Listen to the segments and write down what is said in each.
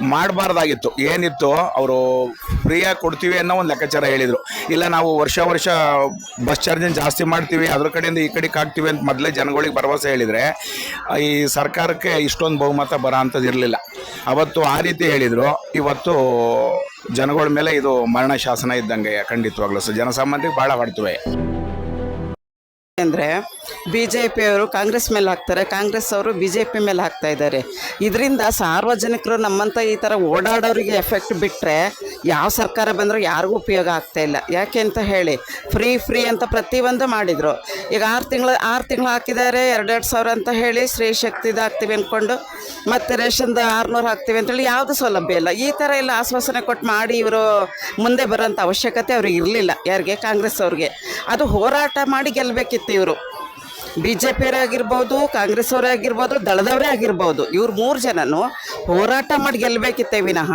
ಮಾಡಬಾರ್ದಾಗಿತ್ತು. ಏನಿತ್ತು, ಅವರು ಫ್ರೀಯಾಗಿ ಕೊಡ್ತೀವಿ ಅನ್ನೋ ಒಂದು ಲೆಕ್ಕಾಚಾರ ಹೇಳಿದರು. ಇಲ್ಲ, ನಾವು ವರ್ಷ ವರ್ಷ ಬಸ್ ಚಾರ್ಜನ್ನು ಜಾಸ್ತಿ ಮಾಡ್ತೀವಿ, ಅದ್ರ ಕಡೆಯಿಂದ ಈ ಕಡೆಗೆ ಹಾಕ್ತೀವಿ ಅಂತ ಮೊದಲೇ ಜನಗಳಿಗೆ ಭರವಸೆ ಹೇಳಿದರೆ, ಈ ಸರ್ಕಾರಕ್ಕೆ ಇಷ್ಟೊಂದು ಬಹುಮತ ಬರೋ ಅಂಥದ್ದು ಇರಲಿಲ್ಲ. ಅವತ್ತು ಆ ರೀತಿ ಹೇಳಿದರು. ಇವತ್ತು ಜನಗಳ ಮೇಲೆ ಇದು ಮರಣ ಶಾಸನ ಇದ್ದಂಗೆ ಖಂಡಿತವಾಗ್ಲೂ. ಸೊ, ಜನಸಾಮಾನ್ಯರಿಗೆ ಭಾಳ ಹೊಡ್ತವೆ. ಅಂದರೆ ಬಿ ಜೆ ಪಿಯವರು ಕಾಂಗ್ರೆಸ್ ಮೇಲೆ ಹಾಕ್ತಾರೆ, ಕಾಂಗ್ರೆಸ್ ಅವರು ಬಿ ಜೆ ಪಿ ಮೇಲೆ ಹಾಕ್ತಾ ಇದ್ದಾರೆ. ಇದರಿಂದ ಸಾರ್ವಜನಿಕರು ನಮ್ಮಂಥ ಈ ಥರ ಓಡಾಡೋರಿಗೆ ಎಫೆಕ್ಟ್ ಬಿಟ್ಟರೆ ಯಾವ ಸರ್ಕಾರ ಬಂದರೂ ಯಾರಿಗೂ ಉಪಯೋಗ ಆಗ್ತಾ ಇಲ್ಲ. ಯಾಕೆ ಅಂತ ಹೇಳಿ ಫ್ರೀ ಫ್ರೀ ಅಂತ ಪ್ರತಿಯೊಂದು ಮಾಡಿದರು. ಈಗ ಆರು ತಿಂಗಳು ಆರು ತಿಂಗಳು ಹಾಕಿದ್ದಾರೆ, ಎರಡೆರಡು ಸಾವಿರ ಅಂತ ಹೇಳಿ ಸ್ತ್ರೀ ಶಕ್ತಿದು ಹಾಕ್ತೀವಿ ಅಂದ್ಕೊಂಡು ಮತ್ತು ರೇಷನ್ದು ಆರುನೂರು ಹಾಕ್ತೀವಿ ಅಂತೇಳಿ ಯಾವುದು ಸೌಲಭ್ಯ ಇಲ್ಲ. ಈ ಥರ ಎಲ್ಲ ಆಶ್ವಾಸನೆ ಕೊಟ್ಟು ಮಾಡಿ ಇವರು ಮುಂದೆ ಬರೋಂಥ ಅವಶ್ಯಕತೆ ಅವ್ರಿಗೆ ಇರಲಿಲ್ಲ ಯಾರಿಗೆ? ಕಾಂಗ್ರೆಸ್ ಅವ್ರಿಗೆ. ಅದು ಹೋರಾಟ ಮಾಡಿ ಗೆಲ್ಲಬೇಕಿತ್ತು ಇವರು. ಬಿ ಜೆ ಪಿಯವರೇ ಆಗಿರ್ಬೋದು ಕಾಂಗ್ರೆಸ್ ಅವರೇ ಆಗಿರ್ಬೋದು ದಳದವರೇ ಆಗಿರ್ಬೋದು ಇವ್ರು ಮೂರು ಜನನು ಹೋರಾಟ ಮಾಡಿ ಗೆಲ್ಲಬೇಕಿತ್ತೆ ವಿನಃ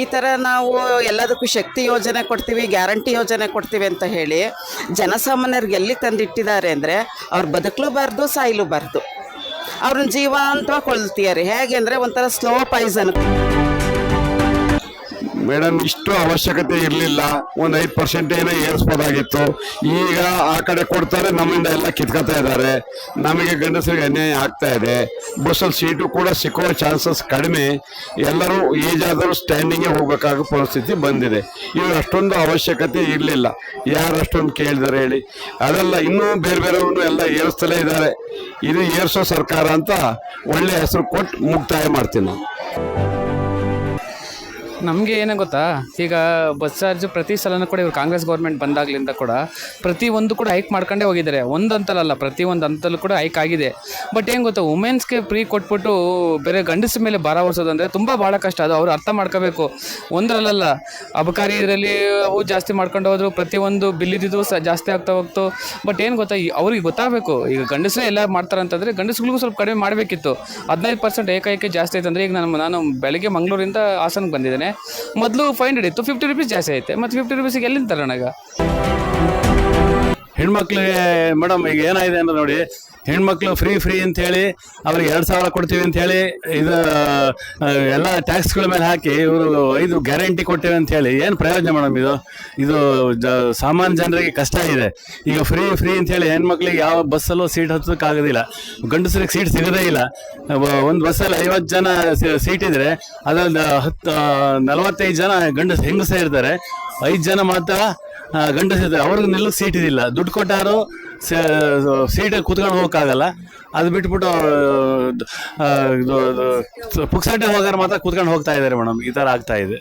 ಈ ಥರ ನಾವು ಎಲ್ಲದಕ್ಕೂ ಶಕ್ತಿ ಯೋಜನೆ ಕೊಡ್ತೀವಿ, ಗ್ಯಾರಂಟಿ ಯೋಜನೆ ಕೊಡ್ತೀವಿ ಅಂತ ಹೇಳಿ ಜನಸಾಮಾನ್ಯರಿಗೆ ಎಲ್ಲಿ ತಂದಿಟ್ಟಿದ್ದಾರೆ ಅಂದರೆ ಅವ್ರು ಬದುಕಲೂಬಾರ್ದು ಸಾಯಲೂಬಾರ್ದು ಅವ್ರನ್ನ ಜೀವಂತವಾಗಿ ಕೊಳ್ತಿದ್ದಾರೆ ಹೇಗೆ ಅಂದರೆ ಒಂಥರ ಸ್ಲೋ ಪಾಯ್ಸನ್ ಮೇಡಮ್, ಇಷ್ಟು ಅವಶ್ಯಕತೆ ಇರಲಿಲ್ಲ. ಒಂದ್ ಐದು ಪರ್ಸೆಂಟ್ ಏನೋ ಏರಿಸ್ಬೋದಾಗಿತ್ತು. ಈಗ ಆ ಕಡೆ ಕೊಡ್ತಾರೆ, ನಮ್ಮಿಂದ ಎಲ್ಲ ಕಿತ್ಕೊತಾ ಇದ್ದಾರೆ. ನಮಗೆ ಗಂಡಸರಿಗೆ ಅನ್ಯಾಯ ಆಗ್ತಾ ಇದೆ. ಬಸ್ಸಲ್ಲಿ ಸೀಟು ಕೂಡ ಸಿಕ್ಕೋ ಚಾನ್ಸಸ್ ಕಡಿಮೆ. ಎಲ್ಲರೂ ಏಜ್ ಆದರೂ ಸ್ಟ್ಯಾಂಡಿಂಗೇ ಹೋಗಬೇಕಾಗೋ ಪರಿಸ್ಥಿತಿ ಬಂದಿದೆ. ಇವ್ರು ಅಷ್ಟೊಂದು ಅವಶ್ಯಕತೆ ಇರಲಿಲ್ಲ. ಯಾರು ಅಷ್ಟೊಂದು ಕೇಳಿದಾರೆ ಹೇಳಿ. ಅದೆಲ್ಲ ಇನ್ನೂ ಬೇರೆ ಬೇರೆಯವರು ಎಲ್ಲ ಏರಿಸ್ತಲೇ ಇದ್ದಾರೆ. ಇದು ಏರ್ಸೋ ಸರ್ಕಾರ ಅಂತ ಒಳ್ಳೆ ಹೆಸರು ಕೊಟ್ಟು ಮುಕ್ತಾಯ ಮಾಡ್ತೀನಿ. ನಾನು ನಮಗೆ ಏನೇ ಗೊತ್ತಾ? ಈಗ ಬಸ್ ಚಾರ್ಜ್ ಪ್ರತಿ ಸಲನೂ ಕೂಡ ಇವರು ಕಾಂಗ್ರೆಸ್ ಗೌರ್ಮೆಂಟ್ ಬಂದಾಗ್ಲಿಂದ ಕೂಡ ಪ್ರತಿ ಒಂದು ಕೂಡ ಹೈಕ್ ಮಾಡ್ಕೊಂಡೇ ಹೋಗಿದ್ದಾರೆ. ಒಂದು ಅಂತಲಲ್ಲ ಪ್ರತಿ ಒಂದು ಅಂತಲೂ ಕೂಡ ಹೈಕ್ ಆಗಿದೆ. ಬಟ್ ಏನು ಗೊತ್ತಾ ವುಮೆನ್ಸ್ಗೆ ಫ್ರೀ ಕೊಟ್ಬಿಟ್ಟು ಬೇರೆ ಗಂಡಸ ಮೇಲೆ ಭಾರ ಹೊರಿಸೋದು ಅಂದರೆ ತುಂಬ ಭಾಳ ಕಷ್ಟ. ಅದು ಅವ್ರು ಅರ್ಥ ಮಾಡ್ಕೋಬೇಕು. ಒಂದರಲ್ಲ ಅಬಕಾರಿ ಇದರಲ್ಲಿ ಅವು ಜಾಸ್ತಿ ಮಾಡ್ಕೊಂಡು ಹೋದ್ರು ಒಂದು ಬಿಲ್ಲಿದ್ದು ಸಹ ಜಾಸ್ತಿ ಆಗ್ತಾ ಹೋಗ್ತು. ಬಟ್ ಏನು ಗೊತ್ತಾ ಅವ್ರಿಗೆ ಗೊತ್ತಾಗಬೇಕು. ಈಗ ಗಂಡಸರೇ ಎಲ್ಲ ಮಾಡ್ತಾರೆ ಅಂತಂದರೆ ಗಂಡಸ್ಗಳಿಗೂ ಸ್ವಲ್ಪ ಕಡಿಮೆ ಮಾಡಬೇಕಿತ್ತು. ಹದಿನೈದು ಪರ್ಸೆಂಟ್ ಏಕೈಕ ಜಾಸ್ತಿ ಆಯ್ತು ಈಗ ನಾನು ನಾನು ಬೆಳಗ್ಗೆ ಮಂಗಳೂರಿಂದ ಹಾಸನಕ್ಕೆ ಬಂದಿದ್ದೇನೆ. ಮೊದಲು ಫೈವ್ ಹಂಡ್ರೆಡ್ ಇತ್ತು ಫಿಫ್ಟಿ ರುಪೀಸ್ ಜಾಸ್ತಿ ಐತೆ ಮತ್ತು ಫಿಫ್ಟಿ ರುಪೀಸಿಗೆ ಎಲ್ಲಿಂದ ತರೋಣ ಈಗ? ಹೆಣ್ಮಕ್ಳಿಗೆ ಮೇಡಮ್ ಈಗ ಏನಾಗಿದೆ ಅಂದ್ರೆ ನೋಡಿ ಹೆಣ್ಮಕ್ಳು ಫ್ರೀ ಫ್ರೀ ಅಂತ ಹೇಳಿ ಅವ್ರಿಗೆ ಎರಡು ಸಾವಿರ ಕೊಡ್ತೀವಿ ಅಂತ ಹೇಳಿ ಇದು ಎಲ್ಲ ಟ್ಯಾಕ್ಸ್ಗಳ ಮೇಲೆ ಹಾಕಿ ಇವರು ಇದು ಗ್ಯಾರಂಟಿ ಕೊಟ್ಟೇವೆ ಅಂತ ಹೇಳಿ ಏನು ಪ್ರಯೋಜನ ಮೇಡಮ್ ಇದು? ಇದು ಸಾಮಾನ್ಯ ಜನರಿಗೆ ಕಷ್ಟ ಇದೆ ಈಗ ಫ್ರೀ ಫ್ರೀ ಅಂತ ಹೇಳಿ ಹೆಣ್ಮಕ್ಳಿಗೆ ಯಾವ ಬಸ್ಸಲ್ಲೂ ಸೀಟ್ ಹತ್ತೋಕ್ಕಾಗೋದಿಲ್ಲ. ಗಂಡಸರಿಗೆ ಸೀಟ್ ಸಿಗೋದೇ ಇಲ್ಲ. ಒಂದು ಬಸ್ಸಲ್ಲಿ ಐವತ್ತು ಜನ ಸೀಟ್ ಇದ್ರೆ ಅದರಲ್ಲಿ ಹತ್ತು ನಲವತ್ತೈದು ಜನ ಗಂಡಸ ಹೆಂಗಸ ಇರ್ತಾರೆ. ಐದು ಜನ ಮಾತ್ರ ಆ, ಗಂಡಸ ಇರ್ತಾರೆ ಅವ್ರಿಗೆ ಸೀಟ್ ಇದಿಲ್ಲ. ದುಡ್ಡು ಕೊಟ್ಟಾರು ಸೀಟ್ ಕೂತ್ಕೊಂಡು ಹೋಗೋಕ್ಕಾಗಲ್ಲ. ಅದು ಬಿಟ್ಬಿಟ್ಟು ಪುಕ್ಸಟ್ಟೆ ಹೋಗಾರ ಮಾತ್ರ ಕೂತ್ಕೊಂಡು ಹೋಗ್ತಾ ಇದ್ದಾರೆ ಮೇಡಮ್. ಈ ಥರ ಆಗ್ತಾ ಇದೆ.